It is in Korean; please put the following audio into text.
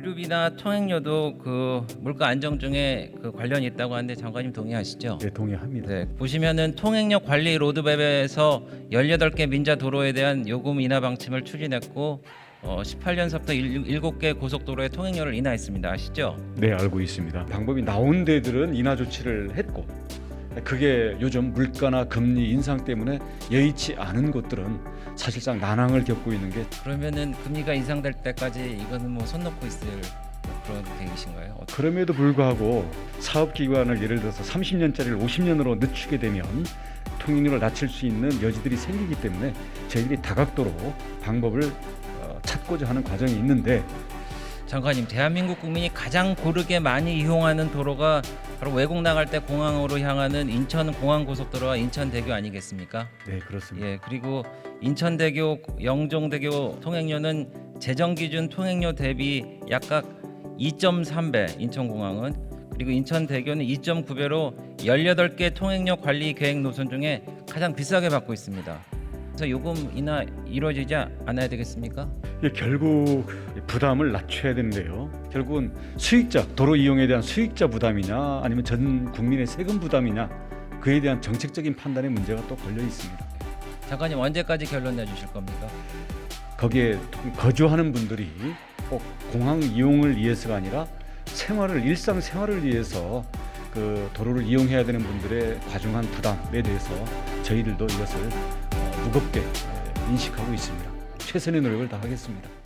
로드맵이나 통행료도 그 물가 안정증에 그 관련이 있다고 하는데 장관님 동의하시죠? 네, 동의합니다. 네, 보시면은 통행료 관리 로드맵에서 18개 민자 도로에 대한 요금 인하 방침을 추진했고 어, 18년서부터 7개 고속도로의 통행료를 인하했습니다. 아시죠? 네, 알고 있습니다. 방법이 나온 데들은 인하 조치를 했고 그게 요즘 물가나 금리 인상 때문에 여의치 않은 곳들은 사실상 난항을 겪고 있는 게 그러면은 금리가 인상될 때까지 이거는 뭐 손 놓고 있을 그런 계획이신가요? 어, 그럼에도 불구하고 사업 기간을 예를 들어서 30년짜리를 50년으로 늦추게 되면 통행료를 낮출 수 있는 여지들이 생기기 때문에 저희들이 다각도로 방법을 어, 찾고자 하는 과정이 있는데 장관님, 대한민국 국민이 가장 고르게 많이 이용하는 도로가 바로 외국 나갈 때 공항으로 향하는 인천 공항 고속도로와 인천대교 아니겠습니까? 네 그렇습니다. 예, 그리고 인천대교, 영종대교 통행료는 재정 기준 통행료 대비 약각 2.3배 인천공항은 그리고 인천대교는 2.9배로 18개 통행료 관리 계획 노선 중에 가장 비싸게 받고 있습니다. 그래서 요금 인하 이루어지지 않아야 되겠습니까? 이게 결국 부담을 낮춰야 되는데요. 결국은 수익자 도로 이용에 대한 수익자 부담이냐 아니면 전 국민의 세금 부담이냐 그에 대한 정책적인 판단의 문제가 또 걸려 있습니다. 장관님 언제까지 결론 내주실 겁니까? 거기에 거주하는 분들이 꼭 공항 이용을 위해서가 아니라 생활을 일상 생활을 위해서 그 도로를 이용해야 되는 분들의 과중한 부담에 대해서 저희들도 이것을 어, 무겁게 에, 인식하고 있습니다. 최선의 노력을 다하겠습니다.